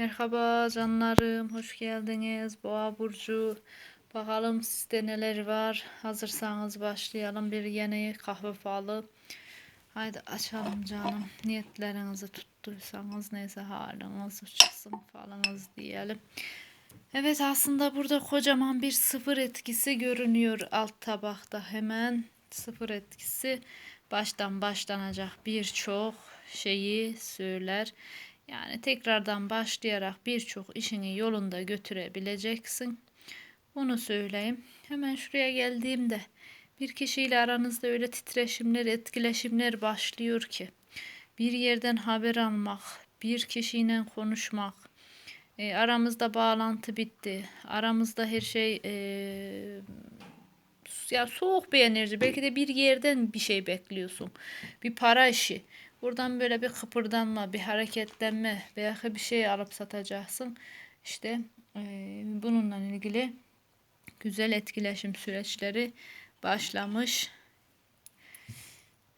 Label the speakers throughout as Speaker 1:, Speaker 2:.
Speaker 1: Merhaba canlarım, hoş geldiniz. Boğa Burcu. Bakalım sizde neler var. Hazırsanız başlayalım. Bir yeni kahve falı. Haydi açalım canım. Niyetlerinizi tuttuysanız neyse haliniz çıksın falınız diyelim. Evet aslında burada kocaman bir sıfır etkisi görünüyor alt tabakta hemen. Sıfır etkisi baştan başlanacak birçok şeyi söyler. Yani tekrardan başlayarak birçok işini yolunda götürebileceksin. Onu söyleyeyim. Hemen şuraya geldiğimde bir kişiyle aranızda öyle titreşimler, etkileşimler başlıyor ki bir yerden haber almak, bir kişiyle konuşmak, e, aramızda bağlantı bitti, aramızda her şey e, ya soğuk bir enerji. Belki de bir yerden bir şey bekliyorsun. Bir para işi. Buradan böyle bir kıpırdanma, bir hareketlenme veya bir şey alıp satacaksın. İşte e, bununla ilgili güzel etkileşim süreçleri başlamış.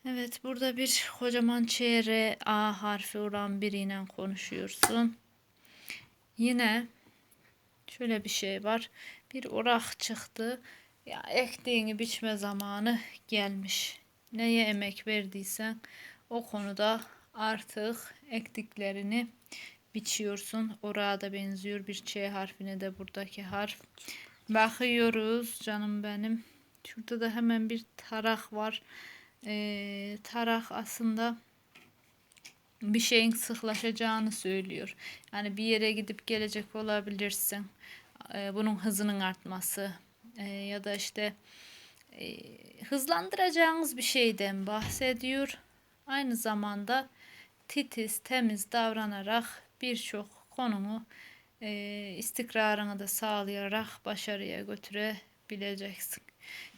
Speaker 1: Evet burada bir kocaman çeyre A harfi olan biriyle konuşuyorsun. Yine şöyle bir şey var. Bir orak çıktı. Ya ektiğini biçme zamanı gelmiş. Neye emek verdiysen o konuda artık ektiklerini biçiyorsun. Orada benziyor bir Ç harfine de buradaki harf. Bakıyoruz canım benim. Şurada da hemen bir tarak var. Ee, tarak aslında bir şeyin sıklaşacağını söylüyor. Yani bir yere gidip gelecek olabilirsin. Ee, bunun hızının artması ee, ya da işte e, hızlandıracağınız bir şeyden bahsediyor. Aynı zamanda titiz, temiz davranarak birçok konumu e, istikrarını da sağlayarak başarıya götürebileceksin.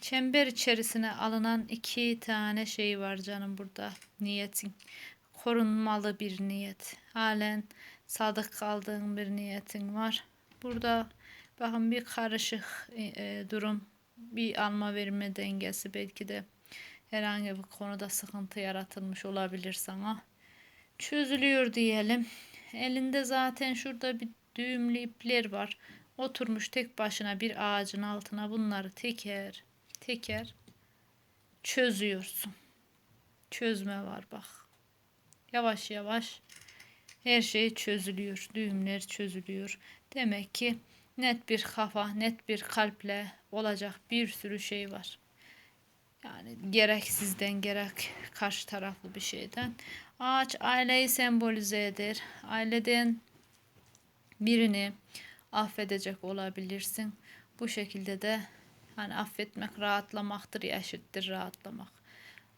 Speaker 1: Çember içerisine alınan iki tane şey var canım burada niyetin. Korunmalı bir niyet. Halen sadık kaldığın bir niyetin var. Burada bakın bir karışık e, e durum, bir alma verme dengesi belki de herhangi bir konuda sıkıntı yaratılmış olabilir sana. Çözülüyor diyelim. Elinde zaten şurada bir düğümlü ipler var. Oturmuş tek başına bir ağacın altına bunları teker teker çözüyorsun. Çözme var bak. Yavaş yavaş her şey çözülüyor. Düğümler çözülüyor. Demek ki net bir kafa, net bir kalple olacak bir sürü şey var. Yani gerek sizden gerek karşı taraflı bir şeyden. Ağaç aileyi sembolize eder. Aileden birini affedecek olabilirsin. Bu şekilde de hani affetmek rahatlamaktır ya eşittir rahatlamak.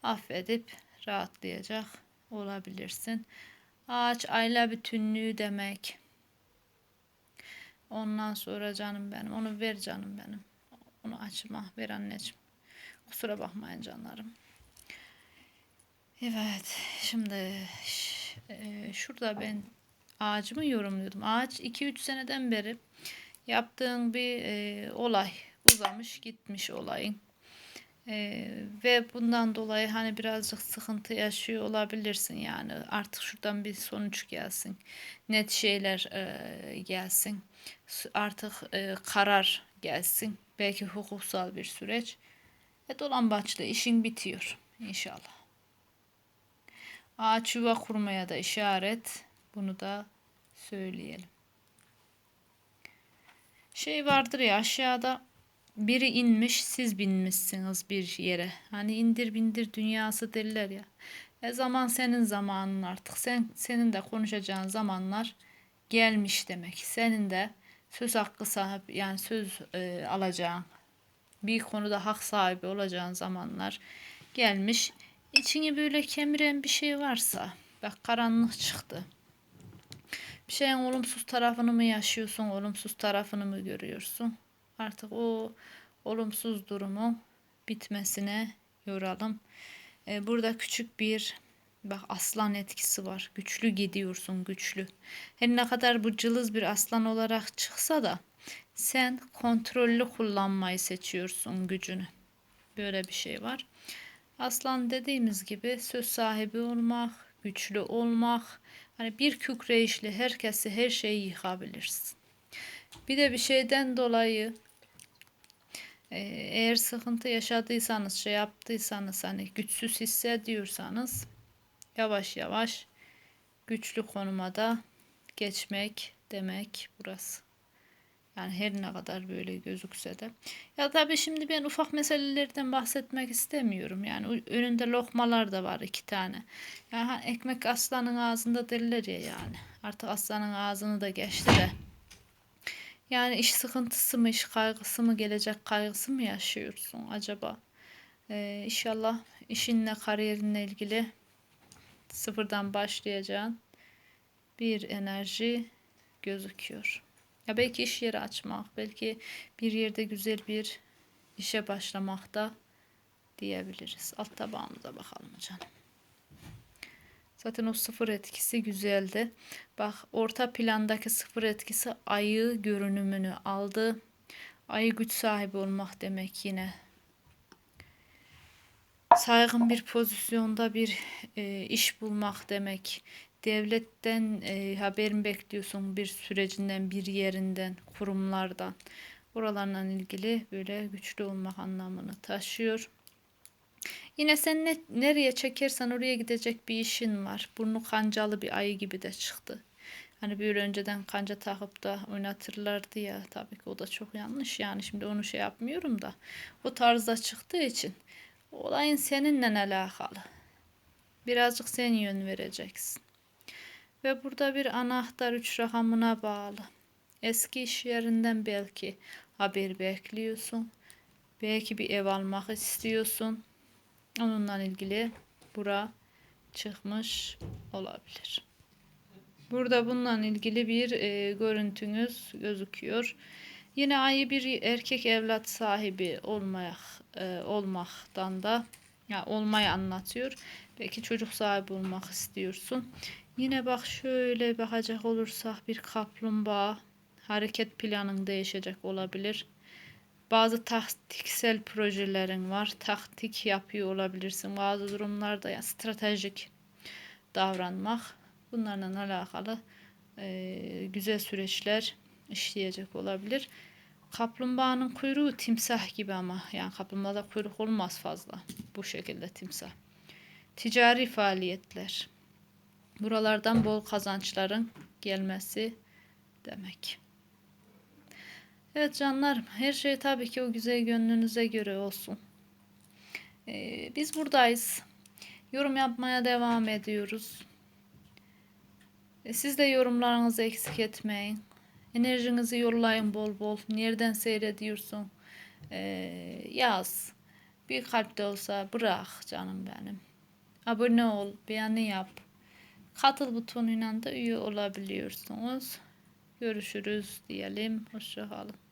Speaker 1: Affedip rahatlayacak olabilirsin. Ağaç aile bütünlüğü demek. Ondan sonra canım benim. Onu ver canım benim. Onu açma. Ver anneciğim. Kusura bakmayın canlarım. Evet. Şimdi e, şurada ben ağacımı yorumluyordum. Ağaç 2-3 seneden beri yaptığın bir e, olay uzamış gitmiş olayın. Ee, ve bundan dolayı hani birazcık sıkıntı yaşıyor olabilirsin yani artık şuradan bir sonuç gelsin net şeyler e, gelsin artık e, karar gelsin belki hukuksal bir süreç ve dolambaçlı işin bitiyor inşallah. Ağaç yuva kurmaya da işaret. Bunu da söyleyelim. Şey vardır ya aşağıda biri inmiş siz binmişsiniz bir yere. Hani indir bindir dünyası derler ya. E zaman senin zamanın artık. Sen senin de konuşacağın zamanlar gelmiş demek. Senin de söz hakkı sahibi yani söz e, alacağın bir konuda hak sahibi olacağın zamanlar gelmiş. İçini böyle kemiren bir şey varsa bak karanlık çıktı. Bir şeyin olumsuz tarafını mı yaşıyorsun, olumsuz tarafını mı görüyorsun? Artık o olumsuz durumu bitmesine yoralım. Ee, burada küçük bir bak aslan etkisi var. Güçlü gidiyorsun, güçlü. Her ne kadar bu cılız bir aslan olarak çıksa da sen kontrollü kullanmayı seçiyorsun gücünü. Böyle bir şey var. Aslan dediğimiz gibi söz sahibi olmak, güçlü olmak, Hani bir kükreyişle herkesi her şeyi yıkabilirsin. Bir de bir şeyden dolayı e, eğer sıkıntı yaşadıysanız, şey yaptıysanız, hani güçsüz hissediyorsanız yavaş yavaş güçlü konuma da geçmek demek burası. Yani her ne kadar böyle gözükse de. Ya tabii şimdi ben ufak meselelerden bahsetmek istemiyorum. Yani önünde lokmalar da var iki tane. Yani ekmek aslanın ağzında derler ya yani. Artık aslanın ağzını da geçti de. Yani iş sıkıntısı mı, iş kaygısı mı, gelecek kaygısı mı yaşıyorsun acaba? Ee, inşallah işinle, kariyerinle ilgili sıfırdan başlayacağın bir enerji gözüküyor. Ya belki iş yeri açmak, belki bir yerde güzel bir işe başlamak da diyebiliriz. Alt tabağımıza bakalım canım. Zaten o sıfır etkisi güzeldi. Bak orta plandaki sıfır etkisi ayı görünümünü aldı. Ayı güç sahibi olmak demek yine. Saygın bir pozisyonda bir e, iş bulmak demek. Devletten e, haber mi bekliyorsun bir sürecinden, bir yerinden, kurumlardan. Oralarla ilgili böyle güçlü olmak anlamını taşıyor. Yine sen ne, nereye çekersen oraya gidecek bir işin var. Burnu kancalı bir ayı gibi de çıktı. Hani bir önceden kanca takıp da oynatırlardı ya. Tabii ki o da çok yanlış. Yani şimdi onu şey yapmıyorum da. O tarzda çıktığı için olayın seninle alakalı. Birazcık sen yön vereceksin. Ve burada bir anahtar üç rakamına bağlı. Eski iş yerinden belki haber bekliyorsun. Belki bir ev almak istiyorsun. Onunla ilgili bura çıkmış olabilir. Burada bununla ilgili bir e, görüntünüz gözüküyor. Yine ayı bir erkek evlat sahibi olmak e, olmaktan da ya olmayı anlatıyor. Belki çocuk sahibi olmak istiyorsun. Yine bak şöyle bakacak olursak bir kaplumbağa hareket planın değişecek olabilir. Bazı taktiksel projelerin var. Taktik yapıyor olabilirsin. Bazı durumlarda yani stratejik davranmak. Bunlarla alakalı e, güzel süreçler işleyecek olabilir. Kaplumbağanın kuyruğu timsah gibi ama yani kaplumbağada kuyruk olmaz fazla. Bu şekilde timsah. Ticari faaliyetler. Buralardan bol kazançların gelmesi demek. Evet canlarım her şey tabii ki o güzel gönlünüze göre olsun. Ee, biz buradayız. Yorum yapmaya devam ediyoruz. Ee, siz de yorumlarınızı eksik etmeyin. Enerjinizi yollayın bol bol. Nereden seyrediyorsun? Ee, yaz. Bir kalp de olsa bırak canım benim. Abone ol, beğeni yap. Katıl butonuyla da üye olabiliyorsunuz. Görüşürüz diyelim. Hoşçakalın.